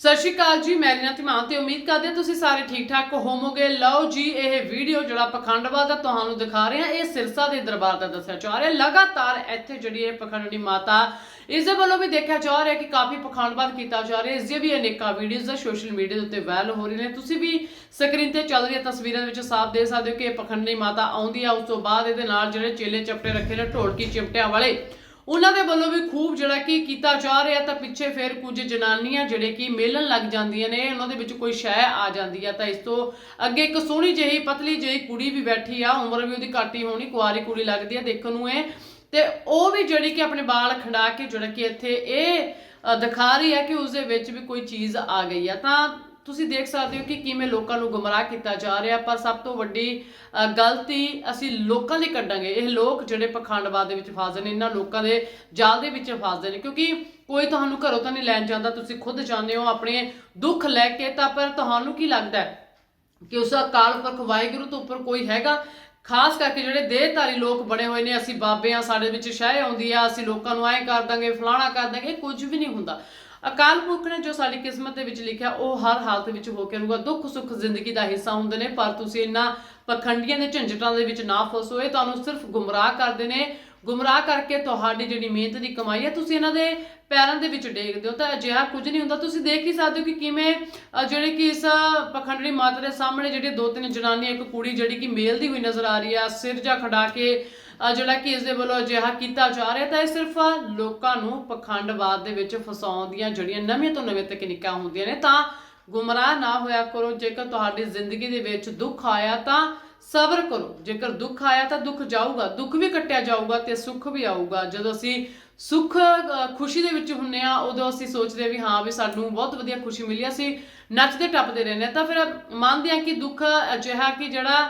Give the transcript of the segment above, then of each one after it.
ਸਤਿ ਸ਼੍ਰੀ ਅਕਾਲ ਜੀ, ਮੈਂ ਰੀਨਾ ਧੀਮਾਨ ਤੇ ਉਮੀਦ ਕਰਦੇ ਹਾਂ ਤੁਸੀਂ ਸਾਰੇ ਠੀਕ ਠਾਕ ਹੋਵੋਗੇ। ਲਓ ਜੀ, ਇਹ ਵੀਡੀਓ ਜਿਹੜਾ ਪਖੰਡਵਾਦ ਦਾ ਤੁਹਾਨੂੰ ਦਿਖਾ ਰਹੇ ਹਾਂ, ਇਹ ਸਿਰਸਾ ਦੇ ਦਰਬਾਰ ਦਾ ਦੱਸਿਆ ਜਾ ਰਿਹਾ। ਲਗਾਤਾਰ ਇੱਥੇ ਜਿਹੜੀ ਇਹ ਪਖੰਡਣੀ ਮਾਤਾ, ਇਸ ਦੇ ਵੱਲੋਂ ਵੀ ਦੇਖਿਆ ਜਾ ਰਿਹਾ ਕਿ ਕਾਫੀ ਪਖੰਡਵਾਦ ਕੀਤਾ ਜਾ ਰਿਹਾ। ਇਸ ਦੀਆਂ ਵੀ ਅਨੇਕਾਂ ਵੀਡੀਓਜ਼ ਸੋਸ਼ਲ ਮੀਡੀਆ ਦੇ ਉੱਤੇ ਵਾਇਰਲ ਹੋ ਰਹੀਆਂ ਨੇ। ਤੁਸੀਂ ਵੀ ਸਕਰੀਨ ਤੇ ਚੱਲ ਰਹੀਆਂ ਤਸਵੀਰਾਂ ਦੇ ਵਿੱਚ ਸਾਫ਼ ਦੇਖ ਸਕਦੇ ਹੋ ਕਿ ਇਹ ਪਖੰਡਣੀ ਮਾਤਾ ਆਉਂਦੀ ਆ। ਉਸ ਤੋਂ ਬਾਅਦ ਇਹਦੇ ਨਾਲ ਜਿਹੜੇ ਚੇਲੇ ਚਪਟੇ ਰੱਖੇ ਨੇ, ਢੋਲਕੀ, ਚਿਮਟਿਆਂ ਵਾਲੇ ਉਹਨਾਂ ਦੇ ਵੱਲੋਂ ਵੀ ਖੂਬ ਜਿਹੜਾ ਕਿ ਕੀਤਾ ਜਾ ਰਿਹਾ ਤਾਂ ਪਿੱਛੇ ਫਿਰ ਕੁਝ ਜਨਾਨੀਆਂ ਜਿਹੜੇ ਕਿ ਮੇਲਣ ਲੱਗ ਜਾਂਦੀਆਂ ਨੇ, ਉਹਨਾਂ ਦੇ ਵਿੱਚ ਕੋਈ ਸ਼ੈ ਆ ਜਾਂਦੀ ਆ ਤਾਂ ਇਸ ਤੋਂ ਅੱਗੇ ਇੱਕ ਸੋਹਣੀ ਜਿਹੀ, ਪਤਲੀ ਜਿਹੀ ਕੁੜੀ ਵੀ ਬੈਠੀ ਆ, ਉਮਰ ਵੀ ਉਹਦੀ ਘੱਟ ਹੀ ਹੋਣੀ, ਕੁਆਰੀ ਕੁੜੀ ਲੱਗਦੀ ਆ ਦੇਖਣ ਨੂੰ ਇਹ। ਤੇ ਉਹ ਵੀ ਜਿਹੜੀ ਕਿ ਆਪਣੇ ਵਾਲ ਖੰਡਾ ਕੇ ਜਿਹੜਾ ਕਿ ਇੱਥੇ ਇਹ ਦਿਖਾ ਰਹੀ ਹੈ ਕਿ ਉਸ ਦੇ ਵਿੱਚ ਵੀ ਕੋਈ ਚੀਜ਼ ਆ ਗਈ ਆ। ਤਾਂ ਤੁਸੀਂ ਦੇਖ ਸਕਦੇ ਹੋ ਕਿ ਕਿਵੇਂ ਲੋਕਾਂ ਨੂੰ ਗੁੰਮਰਾਹ ਕੀਤਾ ਜਾ ਰਿਹਾ, ਪਰ ਸਭ ਤੋਂ ਵੱਡੀ ਗਲਤੀ ਅਸੀਂ ਲੋਕਾਂ ਦੀ ਕੱਢਾਂਗੇ। ਇਹ ਲੋਕ ਜਿਹੜੇ ਪਖੰਡਵਾਦ ਦੇ ਵਿੱਚ ਫਸਦੇ ਨੇ, ਇਹਨਾਂ ਲੋਕਾਂ ਦੇ ਜਾਲ ਦੇ ਵਿੱਚ ਫਸਦੇ ਨੇ, ਕਿਉਂਕਿ ਕੋਈ ਤੁਹਾਨੂੰ ਘਰੋਂ ਤਾਂ ਨਹੀਂ ਲੈਣ ਜਾਂਦਾ, ਤੁਸੀਂ ਖੁਦ ਜਾਂਦੇ ਹੋ ਆਪਣੇ ਦੁੱਖ ਲੈ ਕੇ, ਤਾਂ ਪਰ ਤੁਹਾਨੂੰ ਕੀ ਲੱਗਦਾ ਹੈ ਕਿ ਉਸ ਅਕਾਲ ਪੁਰਖ ਵਾਹਿਗੁਰੂ ਤੋਂ ਉੱਪਰ ਕੋਈ ਹੈਗਾ? ਖਾਸ ਕਰਕੇ ਜਿਹੜੇ ਦੇਹਧਾਰੀ ਲੋਕ ਬਣੇ ਹੋਏ ਨੇ, ਅਸੀਂ ਬਾਬੇ ਆ ਸਾਡੇ ਵਿੱਚ ਸ਼ਹਿ ਆਉਂਦੀ ਆ, ਅਸੀਂ ਲੋਕਾਂ ਨੂੰ ਐਂ ਕਰ ਦਾਂਗੇ, ਫਲਾਣਾ ਕਰ ਦਾਂਗੇ, ਇਹ ਕੁਝ ਵੀ ਨਹੀਂ ਹੁੰਦਾ। ਅਕਾਲ ਪੁਰਖ ਨੇ ਜੋ ਸਾਡੀ ਕਿਸਮਤ ਦੇ ਵਿੱਚ ਲਿਖਿਆ, ਉਹ ਹਰ ਹਾਲਤ ਵਿੱਚ ਹੋ ਕੇ ਰਹੂਗਾ। ਦੁੱਖ, ਸੁੱਖ, ਜ਼ਿੰਦਗੀ ਦਾ ਹਿੱਸਾ ਹੁੰਦੇ ਨੇ, ਪਰ ਤੁਸੀਂ ਇਹਨਾਂ ਪਖੰਡੀਆਂ ਦੇ ਝੰਜਟਾਂ ਦੇ ਵਿੱਚ ਨਾ ਫਸੋ। ਇਹ ਤੁਹਾਨੂੰ ਸਿਰਫ ਗੁੰਮਰਾਹ ਕਰਦੇ ਨੇ। ਗੁੰਮਰਾਹ ਕਰਕੇ ਤੁਹਾਡੀ ਜਿਹੜੀ ਮਿਹਨਤ ਦੀ ਕਮਾਈ ਹੈ, ਤੁਸੀਂ ਇਹਨਾਂ ਦੇ ਪੈਰਾਂ ਦੇ ਵਿੱਚ ਡੇਗਦੇ ਹੋ ਤਾਂ ਅਜਿਹਾ ਕੁਝ ਨਹੀਂ ਹੁੰਦਾ। ਤੁਸੀਂ ਦੇਖ ਹੀ ਸਕਦੇ ਹੋ ਕਿ ਕਿਵੇਂ ਜਿਹੜੇ ਕਿ ਇਸ ਪਖੰਡੜੀ ਮਾਤਾ ਦੇ ਸਾਹਮਣੇ ਜਿਹੜੇ ਦੋ ਤਿੰਨ ਜਨਾਨੀਆਂ, ਇੱਕ ਕੁੜੀ ਜਿਹੜੀ ਕਿ ਮੇਲ ਦੀ ਹੋਈ ਨਜ਼ਰ ਆ ਰਹੀ ਆ ਸਿਰ ਜਾ ਖੜਾ ਕੇ ਜਿਹੜਾ ਕਿ ਇਸ ਦੇ ਵੱਲੋਂ ਅਜਿਹਾ ਕੀਤਾ ਜਾ ਰਿਹਾ ਤਾਂ ਇਹ ਸਿਰਫ ਲੋਕਾਂ ਨੂੰ ਪਖੰਡਵਾਦ ਦੇ ਵਿੱਚ ਫਸਾਉਣ ਦੀਆਂ ਜਿਹੜੀਆਂ ਨਵੀਆਂ ਤੋਂ ਨਵੀਆਂ ਤਕਨੀਕਾਂ ਹੁੰਦੀਆਂ ਨੇ, ਤਾਂ ਗੁੰਮਰਾਹ ਨਾ ਹੋਇਆ ਕਰੋ, ਜੇਕਰ ਤੁਹਾਡੀ ਜ਼ਿੰਦਗੀ ਦੇ ਵਿੱਚ ਦੁੱਖ ਆਇਆ ਤਾਂ ਸਬਰ ਕਰੋ, ਜੇਕਰ ਦੁੱਖ ਆਇਆ ਤਾਂ ਦੁੱਖ ਜਾਊਗਾ, ਦੁੱਖ ਵੀ ਕੱਟਿਆ ਜਾਊਗਾ ਤੇ ਸੁੱਖ ਵੀ ਆਊਗਾ। ਜਦੋਂ ਅਸੀਂ ਸੁੱਖ ਖੁਸ਼ੀ ਦੇ ਵਿੱਚ ਹੁੰਨੇ ਆ ਉਦੋਂ ਅਸੀਂ ਸੋਚਦੇ ਵੀ ਹਾਂ, ਵੀ ਸਾਨੂੰ ਬਹੁਤ ਵਧੀਆ ਖੁਸ਼ੀ ਮਿਲੀ, ਅਸੀਂ ਨੱਚਦੇ ਟੱਪਦੇ ਰਹਿੰਦੇ ਆ ਤਾਂ ਫਿਰ ਮੰਨਦੇ ਆ ਕਿ ਦੁੱਖ ਅਜਿਹਾ ਕਿ ਜਿਹੜਾ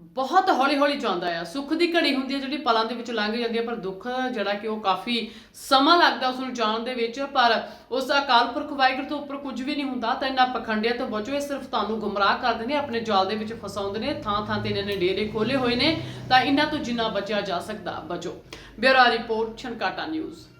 ਬਹੁਤ ਹੌਲੀ ਹੌਲੀ ਜਾਂਦਾ ਆ। ਸੁੱਖ ਦੀ ਘੜੀ ਹੁੰਦੀ ਹੈ ਜਿਹੜੀ ਪਲਾਂ ਦੇ ਵਿੱਚ ਲੰਘ ਜਾਂਦੀ ਹੈ ਪਰ ਦੁੱਖ ਜਿਹੜਾ ਕਿ ਉਹ ਕਾਫੀ ਸਮਾਂ ਲੱਗਦਾ ਉਸ ਨੂੰ ਜਾਣ ਦੇ ਵਿੱਚ, ਪਰ ਉਸ ਅਕਾਲ ਪੁਰਖ ਵਾਹਿਗੁਰੂ ਤੋਂ ਉੱਪਰ ਕੁਝ ਵੀ ਨਹੀਂ ਹੁੰਦਾ, ਤਾਂ ਇਹਨਾਂ ਪਖੰਡਿਆਂ ਤੋਂ ਬਚੋ। ਇਹ ਸਿਰਫ ਤੁਹਾਨੂੰ ਗੁੰਮਰਾਹ ਕਰਦੇ ਨੇ ਆਪਣੇ ਜਾਲ ਦੇ ਵਿੱਚ ਫਸਾਉਂਦੇ ਨੇ ਥਾਂ ਥਾਂ ਤੇ ਇਹਨਾਂ ਨੇ ਡੇਰੇ ਖੋਲੇ ਹੋਏ ਨੇ, ਤਾਂ ਇਹਨਾਂ ਤੋਂ ਜਿੰਨਾ ਬਚਿਆ ਜਾ ਸਕਦਾ, ਬਚੋ। ਬਿਊਰੋ ਰਿਪੋਰਟ ਛਨਕਾਟਾ ਨਿਊਜ਼।